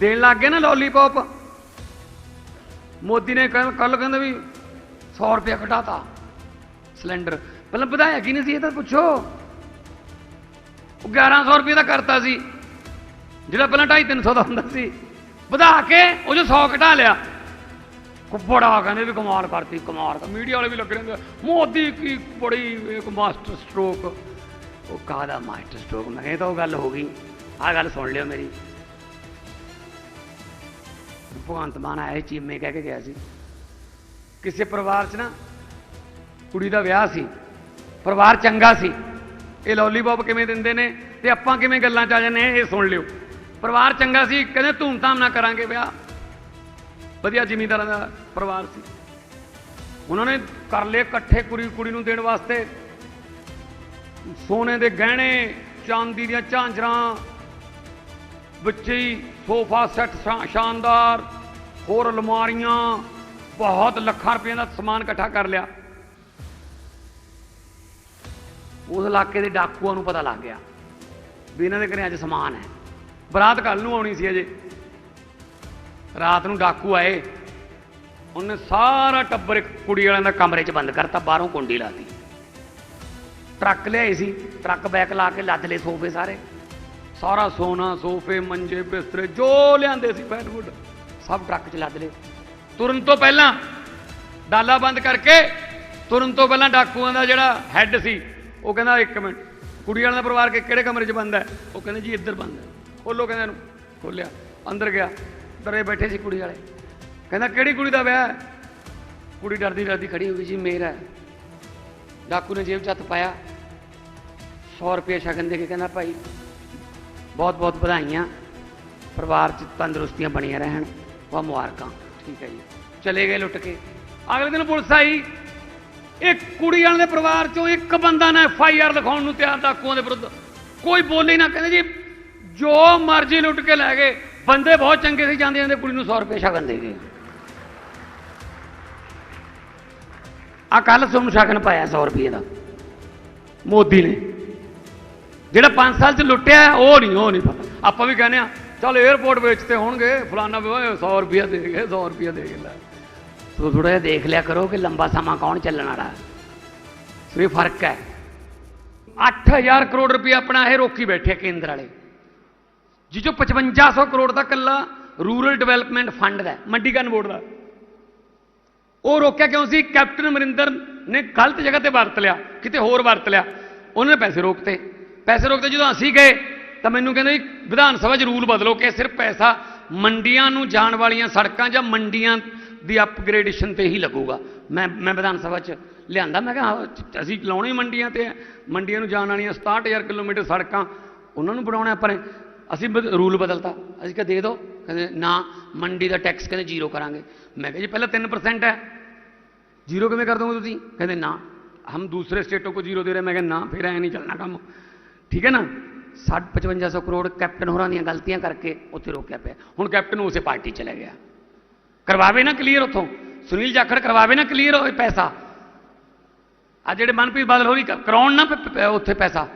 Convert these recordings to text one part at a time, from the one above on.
ਦੇਣ ਲੱਗ ਗਏ ਨਾ ਲੋਲੀਪੌਪ ਮੋਦੀ ਨੇ ਕੱਲ ਕਹਿੰਦੇ ਵੀ 100 ਰੁਪਏ ਘਟਾਤਾ। ਸਿਲੰਡਰ। ਪਹਿਲਾਂ ਵਧਾਇਆ ਕੀ ਨਹੀਂ ਸੀ ਇਹ ਤਾਂ ਪੁੱਛੋ। ਉਹ 1100 ਰੁਪਏ ਦਾ ਕਰਤਾ ਸੀ। ਜਿਹੜਾ ਪਹਿਲਾਂ 2.5 300 ਦਾ ਹੁੰਦਾ ਸੀ। ਵਧਾ ਕੇ ਉਹ ਜੋ 100 ਘਟਾ ਲਿਆ। ਬੜਾ ਕਹਿੰਦੇ ਵੀ ਕਮਾਲ ਕਰਤੀ, ਕਮਾਲ ਕਰ ਮੀਡੀਆ ਵਾਲੇ ਵੀ ਲੱਗ ਰਹੇ ਨੇ। ਮੋਦੀ ਕੀ ਬੜੀ ਇੱਕ ਮਾਸਟਰ ਸਟ੍ਰੋਕ ਉਹ ਕਾਹਦਾ ਮਾਸਟਰ ਸਟ੍ਰੋਕ ਮੈਂ ਕਿਹਾ ਤਾਂ ਉਹ ਗੱਲ ਹੋ ਗਈ। ਆਹ ਗੱਲ ਸੁਣ ਲਿਓ ਮੇਰੀ। ਭਗਵੰਤ ਮਾਨ ਆਇਆ ਚੀਮੇ ਕਹਿ ਕੇ ਗਿਆ ਸੀ। ਕਿਸੇ ਪਰਿਵਾਰ 'ਚ ਨਾ ਕੁੜੀ ਦਾ ਵਿਆਹ ਸੀ ਪਰਿਵਾਰ ਚੰਗਾ ਸੀ। ਇਹ ਲੋਲੀਪੌਪ ਕਿਵੇਂ ਦਿੰਦੇ ਨੇ ਤੇ ਆਪਾਂ ਕਿਵੇਂ ਗੱਲਾਂ 'ਚ ਆ ਜਾਂਦੇ ਹਾਂ, ਇਹ ਸੁਣ ਲਿਓ। ਪਰਿਵਾਰ ਚੰਗਾ ਸੀ ਕਹਿੰਦੇ ਧੂਮਧਾਮ ਨਾਲ ਕਰਾਂਗੇ ਵਿਆਹ। ਵਧੀਆ ਜ਼ਿਮੀਂਦਾਰਾਂ ਦਾ ਪਰਿਵਾਰ ਸੀ। ਉਹਨਾਂ ਨੇ ਕਰ ਲਏ ਇਕੱਠੇ ਕੁੜੀ ਕੁੜੀ ਨੂੰ ਦੇਣ ਵਾਸਤੇ। ਸੋਨੇ ਦੇ ਗਹਿਣੇ ਚਾਂਦੀ ਦੀਆਂ ਝਾਂਜਰਾਂ ਵਿੱਚ ਹੀ ਸੋਫਾ ਸੈੱਟ ਸ਼ਾ- ਸ਼ਾਨਦਾਰ, ਹੋਰ ਅਲਮਾਰੀਆਂ, ਬਹੁਤ ਲੱਖਾਂ ਰੁਪਏ ਦਾ ਸਮਾਨ ਇਕੱਠਾ ਕਰ ਲਿਆ। ਉਸ ਇਲਾਕੇ ਦੇ ਡਾਕੂਆਂ ਨੂੰ ਪਤਾ ਲੱਗ ਗਿਆ ਵੀ ਇਹਨਾਂ ਦੇ ਘਰੇ ਅੱਜ ਸਮਾਨ ਹੈ। ਬਰਾਤ ਕੱਲ ਨੂੰ ਆਉਣੀ ਸੀ ਅਜੇ। ਰਾਤ ਨੂੰ ਡਾਕੂ ਆਏ। ਉਹਨੇ ਸਾਰਾ ਟੱਬਰ ਇੱਕ ਕੁੜੀ ਵਾਲਿਆਂ ਦਾ ਕਮਰੇ 'ਚ ਬੰਦ ਕਰਤਾ, ਬਾਹਰੋਂ ਕੁੰਡੀ ਲਾਤੀ। ਟਰੱਕ ਲਿਆਏ ਸੀ, ਟਰੱਕ ਬੈਕ ਲਾ ਕੇ ਲੱਦ ਲਏ ਸੋਫੇ ਸਾਰੇ। ਸਾਰਾ ਸੋਨਾ, ਸੋਫੇ, ਮੰਜੇ, ਬਿਸਤਰੇ, ਜੋ ਲਿਆਂਦੇ ਸੀ ਬੈਡਵੁੱਡ ਸਭ ਟਰੱਕ 'ਚ ਲੱਦ ਲਏ। ਤੁਰਨ ਤੋਂ ਪਹਿਲਾਂ ਡਾਲਾ ਬੰਦ ਕਰਕੇ, ਤੁਰਨ ਤੋਂ ਪਹਿਲਾਂ ਡਾਕੂਆਂ ਦਾ ਜਿਹੜਾ ਹੈੱਡ ਸੀ, ਉਹ ਕਹਿੰਦਾ ਇੱਕ ਮਿੰਟ, ਕੁੜੀ ਵਾਲਿਆਂ ਦਾ ਪਰਿਵਾਰ ਕਿ ਕਿਹੜੇ ਕਮਰੇ 'ਚ ਬੰਦ ਹੈ? ਉਹ ਕਹਿੰਦੇ ਜੀ ਇੱਧਰ ਬੰਦ ਹੈ। ਖੋਲੋ ਕਹਿੰਦਾ ਇਹਨੂੰ। ਖੋਲਿਆ, ਅੰਦਰ ਗਿਆ, ਦਰੇ ਬੈਠੇ ਸੀ ਕੁੜੀ ਵਾਲੇ। ਕਹਿੰਦਾ ਕਿਹੜੀ ਕੁੜੀ ਦਾ ਵਿਆਹ ਹੈ? ਕੁੜੀ ਡਰਦੀ ਡਰਦੀ ਖੜੀ ਹੋ ਗਈ ਜੀ, ਮੇਰਾ ਹੈ। ਡਾਕੂ ਨੇ ਜੇਬ 'ਚ ਹੱਥ ਪਾਇਆ। 100 ਰੁਪਏ ਸ਼ਗਨ ਦੇ ਕੇ ਕਹਿੰਦਾ ਭਾਈ ਬਹੁਤ ਬਹੁਤ ਵਧਾਈਆਂ। ਪਰਿਵਾਰ 'ਚ ਤੰਦਰੁਸਤੀਆਂ ਬਣੀਆਂ ਰਹਿਣ। ਬਹੁਤ ਮੁਬਾਰਕਾਂ। ਠੀਕ ਹੈ ਜੀ। ਚਲੇ ਗਏ ਲੁੱਟ ਕੇ। ਅਗਲੇ ਦਿਨ ਪੁਲਿਸ ਆਈ। ਇੱਕ ਕੁੜੀ ਵਾਲੇ ਦੇ ਪਰਿਵਾਰ 'ਚੋਂ ਇੱਕ ਬੰਦਾ ਨਾ ਐਫ ਆਈ ਆਰ ਲਿਖਾਉਣ ਨੂੰ ਤਿਆਰ ਡਾਕੂਆਂ ਦੇ ਵਿਰੁੱਧ। ਕੋਈ ਬੋਲੇ ਨਾ ਕਹਿੰਦੇ ਜੀ, ਜੋ ਮਰਜ਼ੀ ਲੁੱਟ ਕੇ ਲੈ ਗਏ। ਬੰਦੇ ਬਹੁਤ ਚੰਗੇ ਸੀ, ਜਾਂਦੇ ਜਾਂਦੇ ਕੁੜੀ ਨੂੰ 100 ਰੁਪਏ ਸ਼ਗਨ ਦੇ ਗਏ। ਆ ਕੱਲ ਤੁਹਾਨੂੰ ਸ਼ਗਨ ਪਾਇਆ 100 ਰੁਪਏ ਦਾ। ਮੋਦੀ ਨੇ। ਜਿਹੜਾ 5 ਸਾਲ ਚ ਲੁੱਟਿਆ ਉਹ ਨਹੀਂ ਉਹ ਨਹੀਂ ਪਤਾ। ਆਪਾਂ ਵੀ ਕਹਿੰਦੇ ਆ ਚਲ 에어ਪੋਰਟ ਵੇਚਤੇ ਹੋਣਗੇ ਫਲਾਨਾ ਵੀ ਓਏ 100 ਰੁਪਏ ਦੇ ਗਏ 100 ਰੁਪਏ ਦੇ ਗਏ ਲੈ। ਥੋੜਾ ਜਿਹਾ ਦੇਖ ਲਿਆ ਕਰੋ ਕਿ ਲੰਬਾ ਸਮਾਂ ਕੌਣ ਚੱਲਣ ਵਾਲਾ ਸੋ ਇਹ ਫ਼ਰਕ ਹੈ। 8000 ਕਰੋੜ ਰੁਪਏ ਆਪਣਾ ਇਹ ਰੋਕੀ ਬੈਠੇ ਕੇਂਦਰ ਵਾਲੇ। ਜਿਹ ਚੋਂ 5500 ਕਰੋੜ ਦਾ ਕੱਲਾ ਰੂਰਲ ਡਿਵੈਲਪਮੈਂਟ ਫੰਡ ਦਾ ਹੈ, ਮੰਡੀਕਰਨ ਬੋਰਡ ਦਾ। ਉਹ ਰੋਕਿਆ ਕਿਉਂ ਸੀ? ਕੈਪਟਨ ਅਮਰਿੰਦਰ ਨੇ ਗਲਤ ਜਗ੍ਹਾ ਤੇ ਵਰਤ ਲਿਆ ਕਿਤੇ ਹੋਰ ਵਰਤ ਲਿਆ। ਉਹਨਾਂ ਨੇ ਪੈਸੇ ਰੋਕਤੇ। ਪੈਸੇ ਰੋਕ ਜਦੋਂ ਅਸੀਂ ਗਏ, ਤਾਂ ਮੈਨੂੰ ਕਹਿੰਦੇ ਜੀ ਵਿਧਾਨ ਸਭਾ 'ਚ ਰੂਲ ਬਦਲੋ ਕਿ ਸਿਰਫ ਪੈਸਾ ਮੰਡੀਆਂ ਨੂੰ ਜਾਣ ਵਾਲੀਆਂ ਸੜਕਾਂ ਜਾਂ ਮੰਡੀਆਂ ਦੀ ਅਪਗ੍ਰੇਡੇਸ਼ਨ ਤੇ ਹੀ ਲੱਗੂਗਾ। ਮੈਂ ਮੈਂ ਵਿਧਾਨ ਸਭਾ 'ਚ ਲਿਆਂਦਾ, ਮੈਂ ਕਿਹਾ ਅਸੀਂ ਲਾਉਣੇ ਮੰਡੀਆਂ ਤੇ, ਮੰਡੀਆਂ ਨੂੰ ਜਾਣ ਵਾਲੀਆਂ 67000 ਕਿਲੋਮੀਟਰ ਸੜਕਾਂ, ਉਹਨਾਂ ਨੂੰ ਬਣਾਉਣਾ ਆਪਾਂ ਨੇ ਅਸੀਂ ਰੂਲ ਬਦਲਤਾ। ਅਸੀਂ ਕਹਿੰਦੇ ਦੇ ਦਿਓ ਕਹਿੰਦੇ, ਨਾ, ਮੰਡੀ ਦਾ ਟੈਕਸ ਕਹਿੰਦੇ ਜ਼ੀਰੋ ਕਰਾਂਗੇ। ਮੈਂ ਕਿਹਾ, ਜੀ, ਪਹਿਲਾਂ 3% ਹੈ। ਜ਼ੀਰੋ ਕਿਵੇਂ ਕਰ ਦੋਗੇ ਤੁਸੀਂ? ਕਹਿੰਦੇ, ਨਾ, ਹਮ ਦੂਸਰੇ ਸਟੇਟੋਂ ਕੋ ਜ਼ੀਰੋ ਦੇ ਰਹੇ। ਮੈਂ ਕਿਹਾ, ਨਾ, ਫਿਰ ਐ ਨਹੀਂ ਚੱਲਣਾ ਕੰਮ। ਠੀਕ ਹੈ ਨਾ? 5500 ਕਰੋੜ ਕੈਪਟਨ ਹੋਰਾਂ ਦੀਆਂ ਗਲਤੀਆਂ ਕਰਕੇ ਉੱਥੇ ਰੋਕਿਆ ਪਿਆ। ਹੁਣ ਕੈਪਟਨ ਉਸੇ ਪਾਰਟੀ ਚਲੇ ਗਿਆ। ਕਰਵਾਵੇ ਨਾ ਕਲੀਅਰ ਉੱਥੋਂ। ਸੁਨੀਲ ਜਾਖੜ ਕਰਵਾਵੇ ਨਾ ਕਲੀਅਰ ਹੋਏ ਪੈਸਾ। ਆ ਜਿਹੜੇ ਮਨਪ੍ਰੀਤ ਬਾਦਲ ਹੋਰੀ ਕ- ਕਰਾਉਣ ਨਾ ਉੱਥੇ ਪੈਸਾ।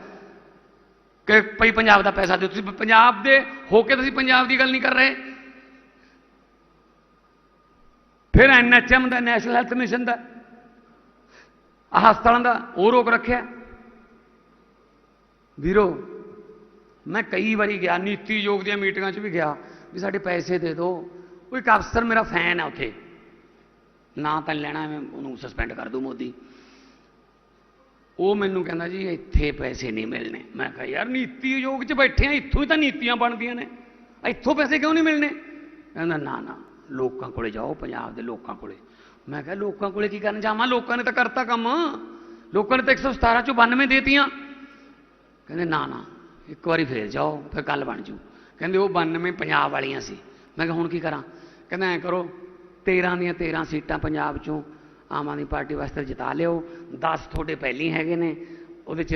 ਕਿ ਭਈ ਪੰਜਾਬ ਦਾ ਪੈਸਾ ਦਿਓ। ਤੁਸੀਂ ਪੰਜਾਬ ਦੇ ਹੋ ਕੇ ਤੁਸੀਂ ਪੰਜਾਬ ਦੀ ਗੱਲ ਨਹੀਂ ਕਰ ਰਹੇ। ਫਿਰ ਐਨਐਚਐਮ ਦਾ, ਨੈਸ਼ਨਲ ਹੈਲਥ ਮਿਸ਼ਨ ਦਾ ਹਸਪਤਾਲਾਂ ਦਾ ਉਹ ਰੋਕ ਰੱਖਿਆ। ਵੀਰੋ, ਮੈਂ ਕਈ ਵਾਰੀ ਗਿਆ, ਨੀਤੀ ਯੋਗ ਦੀਆਂ ਮੀਟਿੰਗਾਂ 'ਚ ਵੀ ਗਿਆ, ਵੀ ਸਾਡੇ ਪੈਸੇ ਦੇ ਦਿਓ। ਉਹ ਇੱਕ ਅਫਸਰ ਮੇਰਾ ਫੈਨ ਹੈ ਉੱਥੇ। ਨਾ ਤਾਂ ਲੈਣਾ ਮੈਂ, ਉਹਨੂੰ ਸਸਪੈਂਡ ਕਰ ਦੂੰ ਮੋਦੀ। ਉਹ ਮੈਨੂੰ ਕਹਿੰਦਾ ਜੀ, ਇੱਥੇ ਪੈਸੇ ਨਹੀਂ ਮਿਲਣੇ। ਮੈਂ ਕਿਹਾ, ਯਾਰ ਨੀਤੀ ਯੋਗ 'ਚ ਬੈਠੇ ਆ, ਇੱਥੋਂ ਹੀ ਤਾਂ ਨੀਤੀਆਂ ਬਣਦੀਆਂ ਨੇ। ਇੱਥੋਂ ਪੈਸੇ ਕਿਉਂ ਨਹੀਂ ਮਿਲਣੇ? ਕਹਿੰਦਾ, ਨਾ ਨਾ, ਲੋਕਾਂ ਕੋਲੇ ਜਾਓ, ਪੰਜਾਬ ਦੇ ਲੋਕਾਂ ਕੋਲੇ। ਮੈਂ ਕਿਹਾ, ਲੋਕਾਂ ਕੋਲੇ ਕੀ ਕਰਨ ਜਾਵਾਂ? ਲੋਕਾਂ ਨੇ ਤਾਂ ਕਰਤਾ ਕੰਮ। ਲੋਕਾਂ ਨੇ ਤਾਂ 117 ਚੋਂ 92 ਦੇਤੀਆਂ। ਕਹਿੰਦੇ, ਨਾ ਨਾ, ਇੱਕ ਵਾਰੀ ਫੇਰ ਜਾਓ, ਫਿਰ ਕੱਲ ਬਣ ਜੂ। ਕਹਿੰਦੇ, ਉਹ 92 ਪੰਜਾਬ ਵਾਲੀਆਂ ਸੀ। ਮੈਂ ਕਿਹਾ, ਹੁਣ ਕੀ ਕਰਾਂ? ਕਹਿੰਦਾ, ਐ ਕਰੋ 13 ਦੀਆਂ 13 ਸੀਟਾਂ ਪੰਜਾਬ ਚੋਂ ਆਮ ਆਦਮੀ ਪਾਰਟੀ ਵਾਸਤੇ ਜਿਤਾ ਲਿਓ। 10 ਤੁਹਾਡੇ ਪਹਿਲੀ ਹੈਗੇ ਨੇ, ਉਹਦੇ ਚ,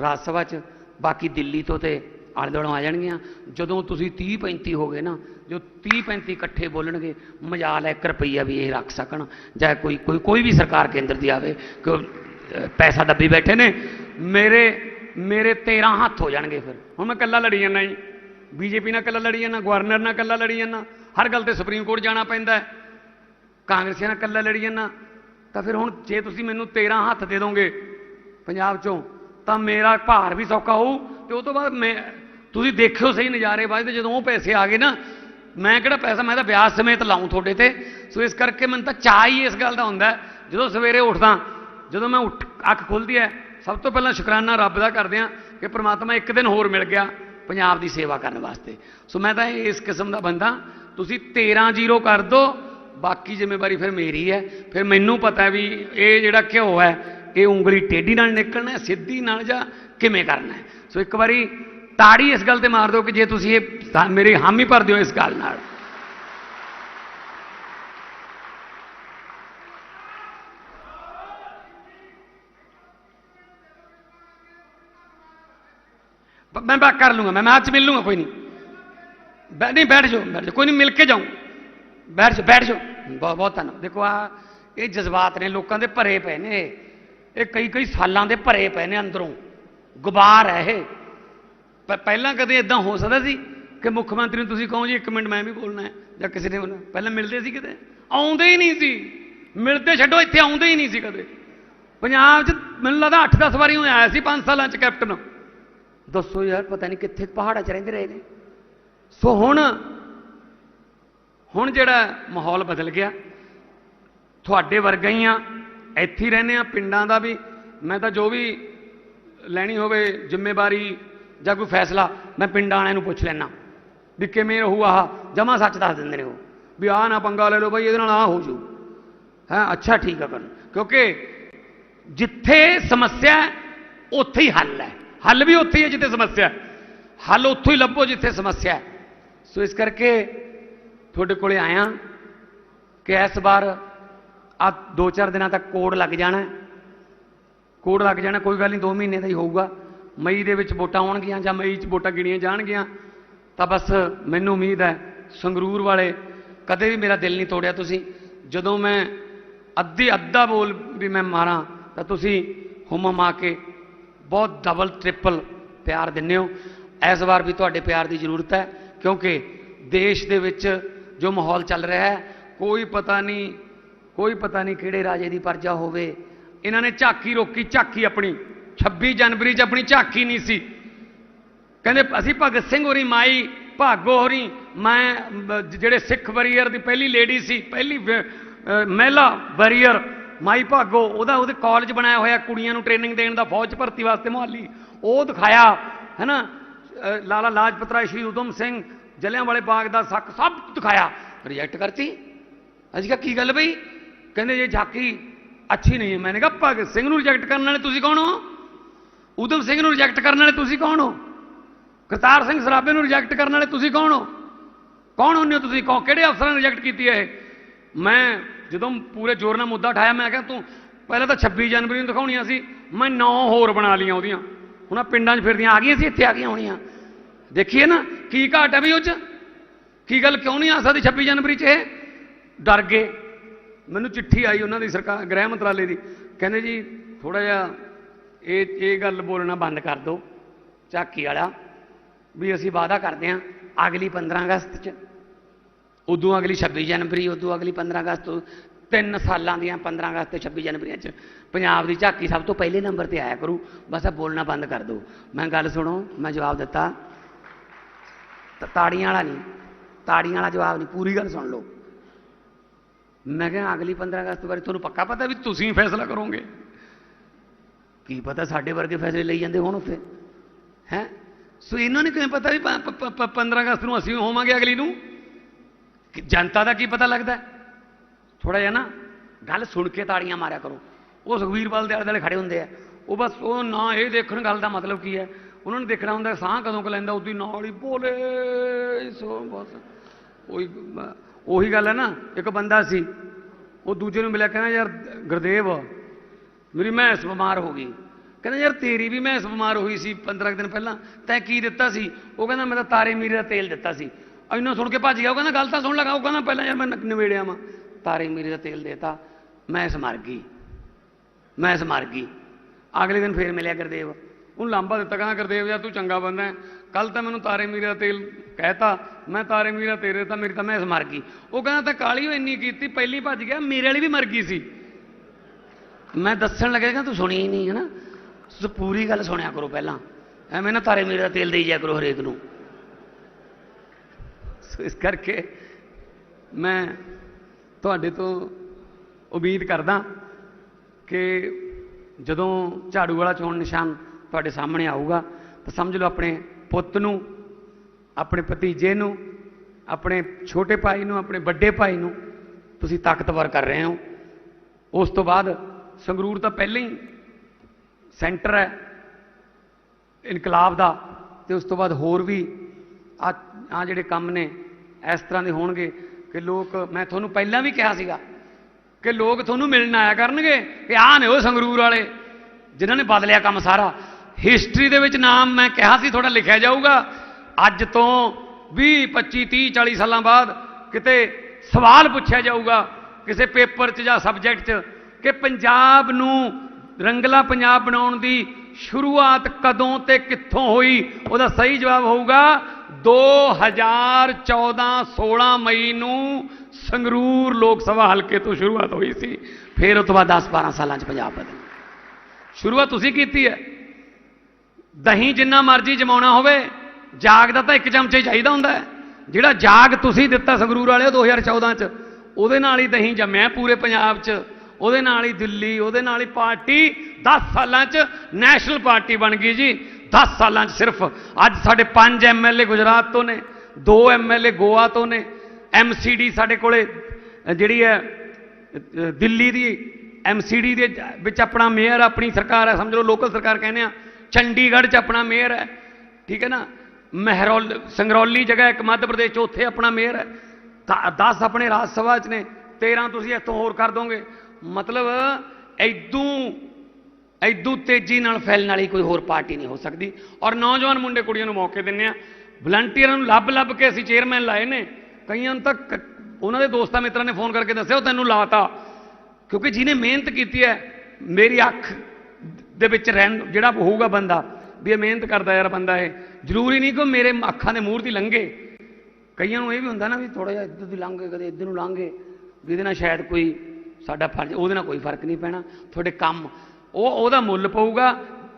ਰਾਜ ਸਭਾ ਚ, ਬਾਕੀ ਦਿੱਲੀ ਤੋਂ ਤੇ ਆਲੇ ਦੁਆਲੇ ਆ ਜਾਣਗੀਆਂ। ਜਦੋਂ ਤੁਸੀਂ 30 35 ਹੋ ਗਏ ਨਾ, ਜੋ 30 35 ਇਕੱਠੇ ਬੋਲਣਗੇ, ਮਜਾਲ ਹੈ 1 ਰੁਪਈਆ ਵੀ ਇਹ ਰੱਖ ਸਕਣ। ਜਾਂ ਕੋਈ ਕੋਈ ਕੋਈ ਵੀ ਸਰਕਾਰ ਕੇਂਦਰ ਦੀ ਆਵੇ, ਕਿ ਪੈਸਾ ਦੱਬੀ ਬੈਠੇ ਨੇ। ਮੇਰੇ ਮੇਰੇ 13 ਹੱਥ ਹੋ ਜਾਣਗੇ ਫਿਰ। ਹੁਣ ਮੈਂ ਇਕੱਲਾ ਲੜੀ ਜਾਂਦਾ ਜੀ। ਬੀਜੇਪੀ ਨਾਲ ਕੱਲਾ ਲੜੀ ਜਾਂਦਾ, ਗਵਰਨਰ ਨਾਲ ਕੱਲਾ ਲੜੀ ਜਾਂਦਾ। ਹਰ ਗੱਲ ਤੇ ਸੁਪਰੀਮ ਕੋਰਟ ਜਾਣਾ ਪੈਂਦਾ ਕਾਂਗਰਸੀਆਂ ਨਾਲ ਕੱਲਾ ਲੜੀ ਜਾਂਦਾ। ਤਾਂ ਫਿਰ ਹੁਣ ਜੇ ਤੁਸੀਂ ਮੈਨੂੰ 13 ਹੱਥ ਦੇ ਦੋਗੇ ਪੰਜਾਬ ਚੋਂ, ਤਾਂ ਮੇਰਾ ਭਾਰ ਵੀ ਸੌਖਾ ਹੋਊ ਤੇ ਉਹ ਤੋਂ ਬਾਅਦ ਮੈਂ ਤੁਸੀਂ ਦੇਖਿਓ ਸਹੀ ਨਜ਼ਾਰੇ ਬਾਅਦ ਜਦੋਂ ਉਹ ਪੈਸੇ ਆ ਗਏ ਨਾ, ਮੈਂ ਕਿਹੜਾ ਪੈਸਾ ਮੈਂ ਤਾਂ ਵਿਆਜ ਸਮੇਤ ਲਾਉਂ ਤੁਹਾਡੇ ਤੇ। ਸੋ ਇਸ ਕਰਕੇ ਮੈਨੂੰ ਤਾਂ ਚਾਹ ਹੀ ਇਸ ਗੱਲ ਦਾ ਹੁੰਦਾ ਜਦੋਂ ਸਵੇਰੇ ਉੱਠਦਾ, ਜਦੋਂ ਮੈਂ ਉੱਠ ਅੱਖ ਖੁੱਲਦੀ ਹੈ ਸਭ ਤੋਂ ਪਹਿਲਾਂ ਸ਼ੁਕਰਾਨਾ ਰੱਬ ਦਾ ਕਰਦੇ ਆ ਕਿ ਪ੍ਰਮਾਤਮਾ ਇੱਕ ਦਿਨ ਹੋਰ ਮਿਲ ਗਿਆ ਪੰਜਾਬ ਦੀ ਸੇਵਾ ਕਰਨ ਵਾਸਤੇ। ਸੋ ਮੈਂ ਤਾਂ ਇਸ ਕਿਸਮ ਦਾ ਬੰਦਾ, ਤੁਸੀਂ 13 ਜ਼ੀਰੋ ਕਰ ਦਿਓ ਬਾਕੀ ਜ਼ਿੰਮੇਵਾਰੀ ਫਿਰ ਮੇਰੀ ਹੈ। ਫਿਰ ਮੈਨੂੰ ਪਤਾ ਵੀ ਇਹ ਜਿਹੜਾ ਘਿਓ ਹੈ, ਇਹ ਉਂਗਲੀ ਟੇਢੀ ਨਾਲ ਨਿਕਲਣਾ ਸਿੱਧੀ ਨਾਲ ਜਾਂ ਕਿਵੇਂ ਕਰਨਾ ਸੋ ਇੱਕ ਵਾਰੀ ਤਾੜੀ ਇਸ ਗੱਲ ਤੇ ਮਾਰ ਦਿਓ ਕਿ ਜੇ ਤੁਸੀਂ ਇਹ ਮੇਰੇ ਹਾਮੀ ਭਰ ਦਿਓ ਇਸ ਗੱਲ ਨਾਲ। ਬ- ਮੈਂ ਬਾਤ ਕਰ ਲੂੰਗਾ, ਮੈਂ ਮੈਂ ਅੱਜ ਮਿਲ ਲੂੰਗਾ, ਕੋਈ ਨਹੀਂ। ਬੈ- ਨਹੀਂ, ਬੈਠ ਜਾਓ ਬੈਠ ਜਾਓ, ਕੋਈ ਨਹੀਂ, ਮਿਲ ਕੇ ਜਾਊਂ। ਬੈਠ ਜਾਓ ਬੈਠ ਜਾਓ ਬਹੁਤ ਬਹੁਤ ਧੰਨਵਾਦ। ਦੇਖੋ ਆ, ਇਹ ਜਜ਼ਬਾਤ ਨੇ ਲੋਕਾਂ ਦੇ ਭਰੇ ਪਏ ਨੇ। ਇਹ ਕਈ ਕਈ ਸਾਲਾਂ ਦੇ ਭਰੇ ਪਏ ਨੇ ਅੰਦਰੋਂ। ਗੁਬਾਰ ਹੈ ਇਹ। ਪਹਿਲਾਂ ਕਦੇ ਇਦਾਂ ਹੋ ਸਕਦਾ ਸੀ ਕਿ ਮੁੱਖ ਮੰਤਰੀ ਨੂੰ ਤੁਸੀਂ ਕਹੋ ਜੀ, ਇੱਕ ਮਿੰਟ ਮੈਂ ਵੀ ਬੋਲਣਾ ਹੈ, ਜਾਂ ਕਿਸੇ ਨੇ ਬੋਲਣਾ ਪਹਿਲਾਂ ਮਿਲਦੇ ਸੀ ਕਿਤੇ ਆਉਂਦੇ ਹੀ ਨਹੀਂ ਸੀ। ਮਿਲਦੇ ਛੱਡੋ, ਇੱਥੇ ਆਉਂਦੇ ਹੀ ਨਹੀਂ ਸੀ ਕਦੇ। ਪੰਜਾਬ 'ਚ ਮੈਨੂੰ ਲੱਗਦਾ 8-10 ਵਾਰੀ ਹੋਇਆ ਆਇਆ ਸੀ 5 ਸਾਲਾਂ 'ਚ ਕੈਪਟਨ। ਦੱਸੋ ਯਾਰ, ਪਤਾ ਨਹੀਂ ਕਿੱਥੇ ਪਹਾੜਾਂ 'ਚ ਰਹਿੰਦੇ ਰਹੇ ਨੇ। ਸੋ ਹੁਣ ਹੁਣ ਜਿਹੜਾ ਮਾਹੌਲ ਬਦਲ ਗਿਆ, ਤੁਹਾਡੇ ਵਰਗਾ ਹੀ ਆ, ਇੱਥੇ ਹੀ ਰਹਿੰਦੇ ਆ, ਪਿੰਡਾਂ ਦਾ ਵੀ। ਮੈਂ ਤਾਂ ਜੋ ਵੀ ਲੈਣੀ ਹੋਵੇ ਜ਼ਿੰਮੇਵਾਰੀ ਜਾਂ ਕੋਈ ਫੈਸਲਾ, ਮੈਂ ਪਿੰਡਾਂ ਵਾਲਿਆਂ ਨੂੰ ਪੁੱਛ ਲੈਣਾ ਵੀ ਕਿਵੇਂ ਰਹੂ ਆਹ? ਜਮਾ ਸੱਚ ਦੱਸ ਦਿੰਦੇ ਨੇ ਉਹ। ਵੀ ਆਹ ਨਾ ਪੰਗਾ ਲੈ ਲਓ ਬਈ, ਇਹਦੇ ਨਾਲ ਆਹ ਹੋ ਜੂ ਹੈ, ਅੱਛਾ, ਠੀਕ ਆ ਕਰਨ ਕਿਉਂਕਿ ਜਿੱਥੇ ਸਮੱਸਿਆ ਉੱਥੇ ਹੀ ਹੱਲ ਹੈ। ਹੱਲ ਵੀ ਉੱਥੇ ਹੀ ਹੈ ਜਿੱਥੇ ਸਮੱਸਿਆ ਹੱਲ ਉੱਥੋਂ ਹੀ ਲੱਭੋ ਜਿੱਥੇ ਸਮੱਸਿਆ ਹੈ। ਸੋ ਇਸ ਕਰਕੇ ਤੁਹਾਡੇ ਕੋਲੇ ਆਇਆ ਕਿ ਇਸ ਵਾਰ ਆ ਦੋ ਚਾਰ ਦਿਨਾਂ ਤੱਕ ਕੋਡ ਲੱਗ ਜਾਣਾ ਹੈ। ਕੋਡ ਲੱਗ ਜਾਣਾ, ਕੋਈ ਗੱਲ ਨਹੀਂ 2 ਮਹੀਨੇ ਦਾ ਹੀ ਹੋਊਗਾ। ਮਈ ਦੇ ਵਿੱਚ ਵੋਟਾਂ ਆਉਣਗੀਆਂ ਜਾਂ ਮਈ 'ਚ ਵੋਟਾਂ ਗਿਣੀਆਂ ਜਾਣਗੀਆਂ, ਤਾਂ ਬਸ ਮੈਨੂੰ ਉਮੀਦ ਹੈ ਸੰਗਰੂਰ ਵਾਲੇ ਕਦੇ ਵੀ ਮੇਰਾ ਦਿਲ ਨਹੀਂ ਤੋੜਿਆ ਤੁਸੀਂ। ਜਦੋਂ ਮੈਂ ਅੱਧੀ ਅੱਧਾ ਬੋਲ ਵੀ ਮੈਂ ਮਾਰਾਂ, ਤਾਂ ਤੁਸੀਂ ਹੁਮ ਮਾ ਕੇ ਬਹੁਤ ਡਬਲ ਟ੍ਰਿਪਲ ਪਿਆਰ ਦਿੰਦੇ ਹੋ। ਇਸ ਵਾਰ ਵੀ ਤੁਹਾਡੇ ਪਿਆਰ ਦੀ ਜ਼ਰੂਰਤ ਹੈ, ਕਿਉਂਕਿ ਦੇਸ਼ ਦੇ ਵਿੱਚ ਜੋ ਮਾਹੌਲ ਚੱਲ ਰਿਹਾ ਹੈ, ਕੋਈ ਪਤਾ ਨਹੀਂ, ਕੋਈ ਪਤਾ ਨਹੀਂ ਕਿਹੜੇ ਰਾਜੇ ਦੀ ਪਰਜਾ ਹੋਵੇ। ਇਹਨਾਂ ਨੇ ਝਾਕੀ ਰੋਕੀ, ਝਾਕੀ ਆਪਣੀ। 26 ਜਨਵਰੀ 'ਚ ਆਪਣੀ ਝਾਕੀ ਨਹੀਂ ਸੀ। ਕਹਿੰਦੇ ਅਸੀਂ ਭਗਤ ਸਿੰਘ ਹੋਰੀ, ਮਾਈ ਭਾਗੋ ਹੋਰੀ, ਮੈਂ ਜਿਹੜੇ ਸਿੱਖ ਵਰੀਅਰ ਦੀ ਪਹਿਲੀ ਲੇਡੀ ਸੀ, ਪਹਿਲੀ ਮਹਿਲਾ ਵਰੀਅਰ। ਮਾਈ ਭਾਗੋ, ਉਹਦਾ ਉਹਦੇ ਕਾਲਜ ਬਣਾਇਆ ਹੋਇਆ ਕੁੜੀਆਂ ਨੂੰ ਟ੍ਰੇਨਿੰਗ ਦੇਣ ਦਾ ਫੌਜ ਭਰਤੀ ਵਾਸਤੇ ਮੁਹਾਲੀ। ਉਹ ਦਿਖਾਇਆ, ਹੈਨਾ? ਅਹ ਲਾਲਾ ਲਾਜਪਤ ਰਾਏ ਸ਼੍ਰੀ ਉਦਮ ਸਿੰਘ ਜਲਿਆਂਵਾਲੇ ਬਾਗ ਦਾ ਸੱਕ, ਸਭ ਦਿਖਾਇਆ। ਰਿਜੈਕਟ ਕਰਤੀ। ਅਸੀਂ ਕਿਹਾ, ਕੀ ਗੱਲ ਬਈ? ਕਹਿੰਦੇ, ਜੇ ਝਾਕੀ ਅੱਛੀ ਨਹੀਂ ਹੈ। ਮੈਨੇ ਕਿਹਾ, ਭਗਤ ਸਿੰਘ ਨੂੰ ਰਿਜੈਕਟ ਕਰਨ ਵਾਲੇ ਤੁਸੀਂ ਕੌਣ ਹੋ? ਉਦਮ ਸਿੰਘ ਨੂੰ ਰਿਜੈਕਟ ਕਰਨ ਵਾਲੇ ਤੁਸੀਂ ਕੌਣ ਹੋ? ਕਰਤਾਰ ਸਿੰਘ ਸਰਾਭੇ ਨੂੰ ਰਿਜੈਕਟ ਕਰਨ ਵਾਲੇ ਤੁਸੀਂ ਕੌਣ ਹੋ? ਕੌਣ ਹੁੰਦੇ ਹੋ ਤੁਸੀਂ? ਕੌਣ ਕਿਹੜੇ ਅਫਸਰਾਂ ਨੇ ਰਿਜੈਕਟ ਕੀਤੀ ਹੈ ਮੈਂ ਜਦੋਂ ਪੂਰੇ ਜ਼ੋਰ ਨਾਲ ਮੁੱਦਾ ਉਠਾਇਆ, ਮੈਂ ਕਿਹਾ, ਤੂੰ ਪਹਿਲਾਂ ਤਾਂ 26 ਜਨਵਰੀ ਨੂੰ ਦਿਖਾਉਣੀਆਂ ਸੀ। ਮੈਂ ਨੌ ਹੋਰ ਬਣਾ ਲਈਆਂ ਉਹਦੀਆਂ। ਹੁਣ ਆਹ ਪਿੰਡਾਂ 'ਚ ਫਿਰਦੀਆਂ, ਆ ਗਈਆਂ ਸੀ, ਇੱਥੇ ਆ ਗਈਆਂ ਹੋਣੀਆਂ। ਦੇਖੀਏ ਨਾ, ਕੀ ਘਾਟ ਹੈ ਵੀ ਉਹ 'ਚ? ਕੀ ਗੱਲ ਕਿਉਂ ਨਹੀਂ ਆ ਸਕਦੀ 26 ਜਨਵਰੀ 'ਚ ਇਹ? ਡਰ ਗਏ। ਮੈਨੂੰ ਚਿੱਠੀ ਆਈ ਉਹਨਾਂ ਦੀ ਸਰਕਾਰ, ਗ੍ਰਹਿ ਮੰਤਰਾਲੇ ਦੀ। ਕਹਿੰਦੇ ਜੀ ਥੋੜਾ ਜਿਹਾ ਇਹ ਇਹ ਗੱਲ ਬੋਲਣਾ ਬੰਦ ਕਰ ਦਿਓ, ਝਾਕੀ ਵਾਲਾ, ਵੀ ਅਸੀਂ ਵਾਅਦਾ ਕਰਦੇ ਹਾਂ, ਅਗਲੀ 15 ਅਗਸਤ 'ਚ ਉਦੋਂ ਅਗਲੀ 26 ਜਨਵਰੀ, ਉਦੋਂ ਅਗਲੀ 15 ਅਗਸਤ, ਤਿੰਨ ਸਾਲਾਂ ਦੀਆਂ 15 ਅਗਸਤ ਤੇ 26 ਜਨਵਰੀ 'ਚ। ਪੰਜਾਬ ਦੀ ਝਾਕੀ ਸਭ ਤੋਂ ਪਹਿਲੇ ਨੰਬਰ ਤੇ ਆਇਆ ਕਰੂ। ਬਸ ਆ ਬੋਲਣਾ ਬੰਦ ਕਰ ਦਿਓ ਮੈਂ ਗੱਲ ਸੁਣੋ, ਮੈਂ ਜਵਾਬ ਦਿੱਤਾ। ਤਾਂ, ਤਾੜੀਆਂ ਵਾਲਾ ਨਹੀਂ। ਤਾੜੀਆਂ ਵਾਲਾ ਜਵਾਬ ਨਹੀਂ, ਪੂਰੀ ਗੱਲ ਸੁਣ ਲਓ। ਮੈਂ ਕਿਹਾ ਅਗਲੀ 15 ਅਗਸਤ ਬਾਰੇ ਤੁਹਾਨੂੰ ਪੱਕਾ ਪਤਾ ਵੀ ਤੁਸੀਂ ਫੈਸਲਾ ਕਰੋਗੇ? ਕੀ ਪਤਾ ਸਾਡੇ ਵਰਗੇ ਫੈਸਲੇ ਲਈ ਜਾਂਦੇ ਹੋਣ ਉੱਥੇ? ਹੈ? ਸੋ ਇਹਨਾਂ ਨੇ ਕਿਵੇਂ ਪਤਾ ਵੀ ਪ- 15 ਅਗਸਤ ਨੂੰ ਅਸੀਂ ਹੋਵਾਂਗੇ ਅਗਲੀ ਨੂੰ? ਜਨਤਾ ਦਾ ਕੀ ਪਤਾ ਲੱਗਦਾ ਥੋੜਾ ਜਿਹਾ ਨਾ ਗੱਲ ਸੁਣ ਕੇ ਤਾੜੀਆਂ ਮਾਰਿਆ ਕਰੋ। ਉਹ ਸੁਖਵੀਰਵਾਲ ਦੇ ਆਲੇ ਦੁਆਲੇ ਖੜੇ ਹੁੰਦੇ ਆ। ਉਹ ਬਸ ਉਹ ਨਾ ਇਹ ਦੇਖਣ ਗੱਲ ਦਾ ਮਤਲਬ ਕੀ ਹੈ? ਉਹਨਾਂ ਨੇ ਦੇਖਣਾ ਹੁੰਦਾ ਸਾਹ ਕਦੋਂ ਕੁ ਲੈਂਦਾ ਉਦੋਂ ਨਾਲ ਹੀ ਬੋਲੇ, ਸੋ ਬਸ। ਉਹੀ ਉਹੀ ਗੱਲ ਹੈ ਨਾ, ਇੱਕ ਬੰਦਾ ਸੀ, ਉਹ ਦੂਜੇ ਨੂੰ ਮਿਲਿਆ, ਕਹਿੰਦਾ ਯਾਰ ਗੁਰਦੇਵ, ਮੇਰੀ ਮੈਂਸ ਬਿਮਾਰ ਹੋ ਗਈ। ਕਹਿੰਦਾ ਯਾਰ ਤੇਰੀ ਵੀ ਮੈਂਸ ਬਿਮਾਰ ਹੋਈ ਸੀ 15 ਕੁ ਦਿਨ ਪਹਿਲਾਂ, ਤੈਂ ਕੀ ਦਿੱਤਾ ਸੀ? ਉਹ ਕਹਿੰਦਾ ਮੈਂ ਤਾਂ ਤਾਰੇ ਮੀਰੇ ਦਾ ਤੇਲ ਦਿੱਤਾ ਸੀ। ਇੰਨਾ ਸੁਣ ਕੇ ਭੱਜ ਗਿਆ, ਉਹ ਕਹਿੰਦਾ, ਗੱਲ ਤਾਂ ਸੁਣ ਲਗਾ ਉਹ ਕਹਿੰਦਾ, ਪਹਿਲਾਂ ਯਾਰ ਮੈਂ ਨ- ਵਾਂ। ਤਾਰੇ ਮੀਰੇ ਦਾ ਤੇਲ ਦੇਤਾ ਮੈਂਸ ਮਰ ਗਈ ਮੈਂਸ ਮਰ ਗਈ। ਅਗਲੇ ਦਿਨ ਫੇਰ ਮਿਲਿਆ ਗੁਰਦੇਵ। ਉਹਨੂੰ ਲਾਂਬਾ ਦਿੱਤਾ, ਕਹਿੰਦਾ, ਗੁਰਦੇਵ ਯਾਰ ਤੂੰ ਚੰਗਾ ਬੰਦਾ ਹੈ। ਕੱਲ ਤਾਂ ਮੈਨੂੰ ਤਾਰੇ ਮੀਰਾ ਤੇਲ ਕਹਿਤਾ, ਮੈਂ ਤਾਰੇ ਮੀਰਾ ਤੇਰੇ ਤਾਂ ਮੇਰੀ ਤਾਂ ਮੈਸ ਮਰ ਗਈ। ਉਹ ਕਹਿੰਦਾ, ਤਾਂ ਕਾਲੀ ਉਹ ਇੰਨੀ ਕੀਤੀ, ਪਹਿਲੀ ਭੱਜ ਗਿਆ, ਮੇਰੇ ਵਾਲੀ ਵੀ ਮਰ ਗਈ ਸੀ। ਮੈਂ ਦੱਸਣ ਲੱਗਿਆ ਲੱਗੇਗਾ ਤੂੰ ਸੁਣੀ ਹੀ ਨਹੀਂ ਹੈ ਨਾ ਤੁਸੀਂ ਪੂਰੀ ਗੱਲ ਸੁਣਿਆ ਕਰੋ ਪਹਿਲਾਂ। ਐਵੇਂ ਨਾ ਤਾਰੇ ਮੀਰਾ ਤੇਲ ਦੇਈ ਜਾ ਕਰੋ ਹਰੇਕ ਨੂੰ। ਸੋ ਇਸ ਕਰਕੇ ਮੈਂ ਤੁਹਾਡੇ ਤੋਂ ਉਮੀਦ ਕਰਦਾ ਕਿ ਜਦੋਂ ਝਾੜੂ ਵਾਲਾ ਚੋਣ ਨਿਸ਼ਾਨ ਤੁਹਾਡੇ ਸਾਹਮਣੇ ਆਊਗਾ, ਤਾਂ ਸਮਝ ਲਓ ਆਪਣੇ ਪੁੱਤ ਨੂੰ, ਆਪਣੇ ਭਤੀਜੇ ਨੂੰ, ਆਪਣੇ ਛੋਟੇ ਭਾਈ ਨੂੰ, ਆਪਣੇ ਵੱਡੇ ਭਾਈ ਨੂੰ ਤੁਸੀਂ ਤਾਕਤਵਰ ਕਰ ਰਹੇ ਹੋ। ਉਸ ਤੋਂ ਬਾਅਦ ਸੰਗਰੂਰ ਤਾਂ ਪਹਿਲਾਂ ਹੀ ਸੈਂਟਰ ਹੈ ਇਨਕਲਾਬ ਦਾ, ਤੇ ਉਸ ਤੋਂ ਬਾਅਦ ਹੋਰ ਵੀ ਆ ਜਿਹੜੇ ਕੰਮ ਨੇ ਇਸ ਤਰ੍ਹਾਂ ਦੇ ਹੋਣਗੇ ਕਿ ਲੋਕ, ਮੈਂ ਤੁਹਾਨੂੰ ਪਹਿਲਾਂ ਵੀ ਕਿਹਾ ਸੀਗਾ ਕਿ ਲੋਕ ਤੁਹਾਨੂੰ ਮਿਲਣ ਆਇਆ ਕਰਨਗੇ ਕਿ ਆਹ ਨੇ ਉਹ ਸੰਗਰੂਰ ਵਾਲੇ ਜਿਨ੍ਹਾਂ ਨੇ ਬਦਲਿਆ ਕੰਮ ਸਾਰਾ। ਹਿਸਟਰੀ ਦੇ ਵਿੱਚ ਨਾਮ ਮੈਂ ਕਿਹਾ ਸੀ ਥੋੜਾ ਲਿਖਿਆ ਜਾਊਗਾ। ਅੱਜ ਤੋਂ 20 25 30 40 ਸਾਲਾਂ ਬਾਅਦ ਕਿਤੇ ਸਵਾਲ ਪੁੱਛਿਆ ਜਾਊਗਾ, ਕਿਸੇ ਪੇਪਰ 'ਚ ਜਾਂ ਸਬਜੈਕਟ 'ਚ ਕਿ ਪੰਜਾਬ ਨੂੰ ਰੰਗਲਾ ਪੰਜਾਬ ਬਣਾਉਣ ਦੀ ਸ਼ੁਰੂਆਤ ਕਦੋਂ ਤੇ ਕਿੱਥੋਂ ਹੋਈ? ਉਹਦਾ ਸਹੀ ਜਵਾਬ ਹੋਊਗਾ 2014 16 ਮਈ ਨੂੰ ਸੰਗਰੂਰ ਲੋਕ ਸਭਾ ਹਲਕੇ ਤੋਂ ਸ਼ੁਰੂਆਤ ਹੋਈ ਸੀ। ਫਿਰ ਉਸ ਤੋਂ ਬਾਅਦ 10 12 ਸਾਲਾਂ 'ਚ ਪੰਜਾਬ ਬਦਲ ਸ਼ੁਰੂਆਤ ਤੁਸੀਂ ਕੀਤੀ ਹੈ। ਦਹੀਂ ਜਿੰਨਾ ਮਰਜ਼ੀ ਜਮਾਉਣਾ ਹੋਵੇ, ਜਾਗ ਦਾ ਤਾਂ ਇੱਕ ਚਮਚੇ ਚਾਹੀਦਾ ਹੁੰਦਾ ਹੈ। ਜਿਹੜਾ ਜਾਗ ਤੁਸੀਂ ਦਿੱਤਾ ਸੰਗਰੂਰ ਵਾਲਿਓ 2014 ਚ, ਉਹਦੇ ਨਾਲ ਹੀ ਦਹੀਂ ਜੰਮਿਆ ਪੂਰੇ ਪੰਜਾਬ ਚ। ਉਹਦੇ ਨਾਲ ਹੀ ਦਿੱਲੀ, ਉਹਦੇ ਨਾਲ ਹੀ ਪਾਰਟੀ 10 ਸਾਲਾਂ ਚ ਨੈਸ਼ਨਲ ਪਾਰਟੀ ਬਣ ਗਈ ਜੀ। 10 ਸਾਲਾਂ ਚ ਸਿਰਫ ਅੱਜ ਸਾਡੇ 5 ਐਮਐਲਏ ਗੁਜਰਾਤ ਤੋਂ ਨੇ 2 ਐਮਐਲਏ ਗੋਆ ਤੋਂ ਨੇ ਐਮਸੀਡੀ ਸਾਡੇ ਕੋਲੇ ਜਿਹੜੀ ਹੈ ਦਿੱਲੀ ਦੀ ਐਮਸੀਡੀ ਦੇ ਵਿੱਚ ਆਪਣਾ ਮੇਅਰ, ਆਪਣੀ ਸਰਕਾਰ ਹੈ, ਸਮਝ ਲਓ, ਲੋਕਲ ਸਰਕਾਰ ਕਹਿੰਦੇ ਆ, ਚੰਡੀਗੜ੍ਹ 'ਚ ਆਪਣਾ ਮੇਅਰ ਹੈ, ਠੀਕ ਹੈ ਨਾ? ਮਹਿਰੌਲ, ਸੰਗਰੌਲੀ ਜਗ੍ਹਾ ਇੱਕ ਮੱਧ ਪ੍ਰਦੇਸ਼ 'ਚ, ਉੱਥੇ ਆਪਣਾ ਮੇਅਰ ਹੈ। ਤਾਂ 10 ਆਪਣੇ ਰਾਜ ਸਭਾ 'ਚ ਨੇ 13 ਤੁਸੀਂ ਇੱਥੋਂ ਹੋਰ ਕਰ ਦੋਗੇ। ਮਤਲਬ, ਐਦੂ ਐਦੂ ਤੇਜ਼ੀ ਨਾਲ ਫੈਲਣ ਵਾਲੀ ਕੋਈ ਹੋਰ ਪਾਰਟੀ ਨਹੀਂ ਹੋ ਸਕਦੀ। ਔਰ ਨੌਜਵਾਨ ਮੁੰਡੇ ਕੁੜੀਆਂ ਨੂੰ ਮੌਕੇ ਦਿੰਨੇ ਆ। ਵਲੰਟੀਅਰਾਂ ਨੂੰ ਲੱਭ ਲੱਭ ਕੇ ਅਸੀਂ ਚੇਅਰਮੈਨ ਲਾਏ ਨੇ। ਕਈਆਂ ਨੂੰ ਤਾਂ ਕ- ਉਹਨਾਂ ਦੇ ਦੋਸਤਾਂ ਮਿੱਤਰਾਂ ਨੇ ਫੋਨ ਕਰਕੇ ਦੱਸਿਆ, ਉਹ ਤੈਨੂੰ ਲਾਤਾ। ਕਿਉਂਕਿ ਜਿਹਨੇ ਮਿਹਨਤ ਕੀਤੀ ਹੈ, ਮੇਰੀ ਅੱਖ ਦੇ ਵਿੱਚ ਰਹਿਣ ਜਿਹੜਾ ਹੋਊਗਾ ਬੰਦਾ, ਵੀ ਇਹ ਮਿਹਨਤ ਕਰਦਾ ਯਾਰ ਬੰਦਾ ਇਹ। ਜ਼ਰੂਰੀ ਨਹੀਂ ਕਿ ਉਹ ਮੇਰੇ ਅੱਖਾਂ ਦੇ ਮੂਹਰ ਦੀ ਲੰਘੇ। ਕਈਆਂ ਨੂੰ ਇਹ ਵੀ ਹੁੰਦਾ ਨਾ ਵੀ ਥੋੜਾ ਜਿਹਾ ਇੱਧਰ ਦੀ ਲੰਘੇ, ਕਦੇ ਇੱਧਰ ਨੂੰ ਲੰਘੇ। ਵੀ ਇਹਦੇ ਨਾਲ ਸ਼ਾਇਦ ਕੋਈ ਸਾਡਾ ਫਰਜ਼, ਉਹਦੇ ਨਾਲ ਕੋਈ ਫ਼ਰਕ ਨਹੀਂ ਪੈਣਾ। ਤੁਹਾਡੇ ਕੰਮ ਉਹ ਉਹਦਾ ਮੁੱਲ ਪਊਗਾ।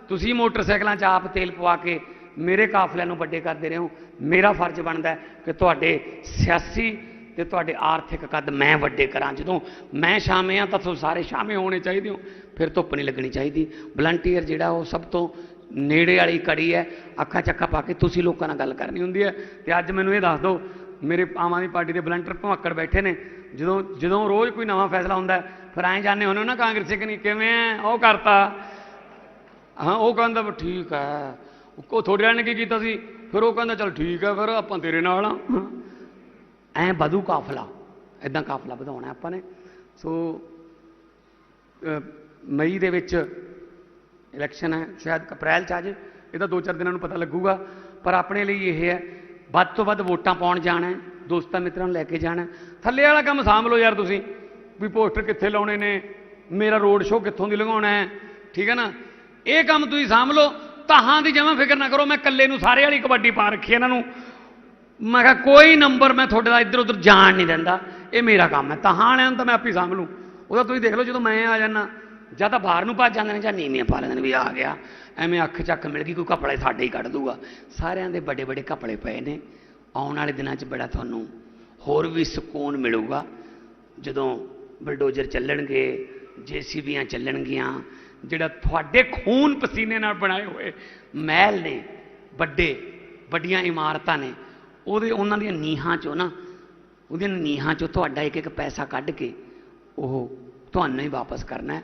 ਤੁਸੀਂ ਮੋਟਰਸਾਈਕਲਾਂ 'ਚ ਆਪ ਤੇਲ ਪਵਾ ਕੇ ਮੇਰੇ ਕਾਫਲਿਆਂ ਨੂੰ ਵੱਡੇ ਕਰਦੇ ਰਹੇ। ਹੋ ਮੇਰਾ ਫਰਜ਼ ਬਣਦਾ ਕਿ ਤੁਹਾਡੇ ਸਿਆਸੀ ਤੇ ਤੁਹਾਡੇ ਆਰਥਿਕ ਕੱਦ ਮੈਂ ਵੱਡੇ ਕਰਾਂ। ਜਦੋਂ ਮੈਂ ਸ਼ਾਮੇ ਆ ਤਾਂ ਤੁਸੀਂ ਸਾਰੇ ਸ਼ਾਮੇ ਹੋਣੇ ਚਾਹੀਦੇ ਹੋ। ਫਿਰ ਧੁੱਪ ਨਹੀਂ ਲੱਗਣੀ ਚਾਹੀਦੀ। ਵਲੰਟੀਅਰ ਜਿਹੜਾ ਉਹ ਸਭ ਤੋਂ ਨੇੜੇ ਵਾਲੀ ਕੜੀ ਹੈ। ਅੱਖਾਂ ਚੱਖਾ ਪਾ ਕੇ ਤੁਸੀਂ ਲੋਕਾਂ ਨਾਲ ਗੱਲ ਕਰਨੀ ਹੁੰਦੀ ਹੈ। ਤੇ ਅੱਜ ਮੈਨੂੰ ਇਹ ਦੱਸ ਦਿਓ, ਮੇਰੇ ਆਮ ਆਦਮੀ ਪਾਰਟੀ ਦੇ ਵਲੰਟੀਅਰ ਭਮੱਕੜ ਬੈਠੇ ਨੇ। ਜਦੋਂ ਜਦੋਂ ਰੋਜ਼ ਕੋਈ ਨਵਾਂ ਫੈਸਲਾ ਹੁੰਦਾ ਫਿਰ ਐਂ ਜਾਣੇ ਹੁੰਦੇ ਹੋ ਨਾ ਕਾਂਗਰਸੀ ਕਿ ਨਹੀਂ ਕਿਵੇਂ ਹੈ ਉਹ ਕਰਤਾ। ਹਾਂ, ਉਹ ਕਹਿੰਦਾ ਵੀ ਠੀਕ ਹੈ ਉਹ ਤੁਹਾਡੇ ਵਾਲੇ ਨੇ ਕੀ ਕੀਤਾ ਸੀ। ਫਿਰ ਉਹ ਕਹਿੰਦਾ, ਚਲ ਠੀਕ ਹੈ ਫਿਰ ਆਪਾਂ ਤੇਰੇ ਨਾਲ ਆ। ਐ ਵਧੂ ਕਾਫਲਾ। ਇਦਾਂ ਕਾਫਲਾ ਵਧਾਉਣਾ ਆਪਾਂ ਨੇ। ਸੋ ਮਈ ਦੇ ਵਿੱਚ ਇਲੈਕਸ਼ਨ ਹੈ ਸ਼ਾਇਦ ਅਪ੍ਰੈਲ ਚ ਆ ਜੇ। ਇਹਦਾ ਦੋ ਚਾਰ ਦਿਨਾਂ ਨੂੰ ਪਤਾ ਲੱਗੂਗਾ। ਪਰ ਆਪਣੇ ਲਈ ਇਹ ਹੈ ਵੱਧ ਤੋਂ ਵੱਧ ਵੋਟਾਂ ਪਾਉਣ ਜਾਣਾ ਦੋਸਤਾਂ ਮਿੱਤਰਾਂ ਨੂੰ ਲੈ ਕੇ ਜਾਣਾ ਥੱਲੇ ਵਾਲਾ ਕੰਮ ਸਾਂਭ ਲਓ ਯਾਰ ਤੁਸੀਂ। ਵੀ ਪੋਸਟਰ ਕਿੱਥੇ ਲਾਉਣੇ ਨੇ? ਮੇਰਾ ਰੋਡ ਸ਼ੋਅ ਕਿੱਥੋਂ ਦੀ ਲਗਾਉਣਾ ਹੈ? ਠੀਕ ਹੈ ਨਾ? ਇਹ ਕੰਮ ਤੁਸੀਂ ਸਾਂਭ ਲਓ। ਤਾਹਾਂ ਦੀ ਜਮਾਂ ਫਿਕਰ ਨਾ ਕਰੋ। ਮੈਂ ਇਕੱਲੇ ਨੂੰ ਸਾਰੇ ਵਾਲੀ ਕਬੱਡੀ ਪਾ ਰੱਖੀ ਇਹਨਾਂ ਨੂੰ। ਮੈਂ ਕਿਹਾ, ਕੋਈ ਨੰਬਰ ਮੈਂ ਤੁਹਾਡੇ ਦਾ ਇੱਧਰ ਉੱਧਰ ਜਾਣ ਨਹੀਂ ਦਿੰਦਾ। ਇਹ ਮੇਰਾ ਕੰਮ ਹੈ। ਤਾਹਾਂ ਵਾਲਿਆਂ ਨੂੰ ਤਾਂ ਮੈਂ ਆਪੇ ਸਾਂਭ ਲੂੰ। ਉਹਦਾ ਤੁਸੀਂ ਦੇਖ ਲਓ, ਜਦੋਂ ਮੈਂ ਆ ਜਾਣਾ ਜਾਂ ਤਾਂ ਬਾਹਰ ਨੂੰ ਭੱਜ ਜਾਂਦੇ ਨੇ, ਜਾਂ ਨੀਵੀਆਂ ਪਾ ਲੈਂਦੇ ਨੇ ਵੀ ਆ ਗਿਆ। ਐਵੇਂ ਅੱਖ ਚੱਕ ਮਿਲ ਗਈ, ਕੋਈ ਕੱਪੜੇ ਸਾਡੇ ਹੀ ਕੱਢ ਦੂਗਾ ਸਾਰਿਆਂ ਦੇ ਵੱਡੇ ਵੱਡੇ ਕੱਪੜੇ ਪਏ ਨੇ। ਆਉਣ ਵਾਲੇ ਦਿਨਾਂ 'ਚ ਬੜਾ ਤੁਹਾਨੂੰ ਹੋਰ ਵੀ ਸਕੂਨ ਮਿਲੂਗਾ। ਜਦੋਂ ਬਲਡੋਜ਼ਰ ਚੱਲਣਗੇ, ਜੀਸੀਬੀਆਂ ਚੱਲਣਗੀਆਂ, ਜਿਹੜਾ ਤੁਹਾਡੇ ਖੂਨ ਪਸੀਨੇ ਨਾਲ ਬਣਾਏ ਹੋਏ ਮਹਿਲ ਨੇ, ਵੱਡੇ, ਵੱਡੀਆਂ ਇਮਾਰਤਾਂ ਨੇ, ਉਹਦੇ ਉਹਨਾਂ ਦੀਆਂ ਨੀਹਾਂ ਚੋਂ ਨਾ ਉਹਦੀਆਂ ਨੀਹਾਂ ਚੋਂ ਤੁਹਾਡਾ ਇੱਕ ਇੱਕ ਪੈਸਾ ਕੱਢ ਕੇ ਉਹ ਤੁਹਾਨੂੰ ਹੀ ਵਾਪਸ ਕਰਨਾ ਹੈ।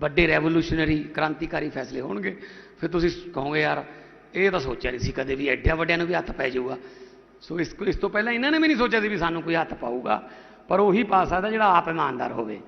ਵੱਡੇ ਰੈਵੋਲੂਸ਼ਨਰੀ ਕ੍ਰਾਂਤੀਕਾਰੀ ਫੈਸਲੇ ਹੋਣਗੇ। ਫਿਰ ਤੁਸੀਂ ਕਹੋਗੇ, ਯਾਰ, ਇਹ ਤਾਂ ਸੋਚਿਆ ਨਹੀਂ ਸੀ ਕਦੇ ਵੀ ਐਡਿਆਂ ਵੱਡਿਆਂ ਨੂੰ ਵੀ ਹੱਥ ਪੈ ਜਾਊਗਾ। ਸੋ ਇਸ ਇਸ ਤੋਂ ਪਹਿਲਾਂ ਇਹਨਾਂ ਨੇ ਵੀ ਨਹੀਂ ਸੋਚਿਆ ਸੀ ਵੀ ਸਾਨੂੰ ਕੋਈ ਹੱਥ ਪਾਊਗਾ। ਪਰ ਉਹੀ ਪਾ ਸਕਦਾ ਜਿਹੜਾ ਆਪ ਇਮਾਨਦਾਰ ਹੋਵੇ।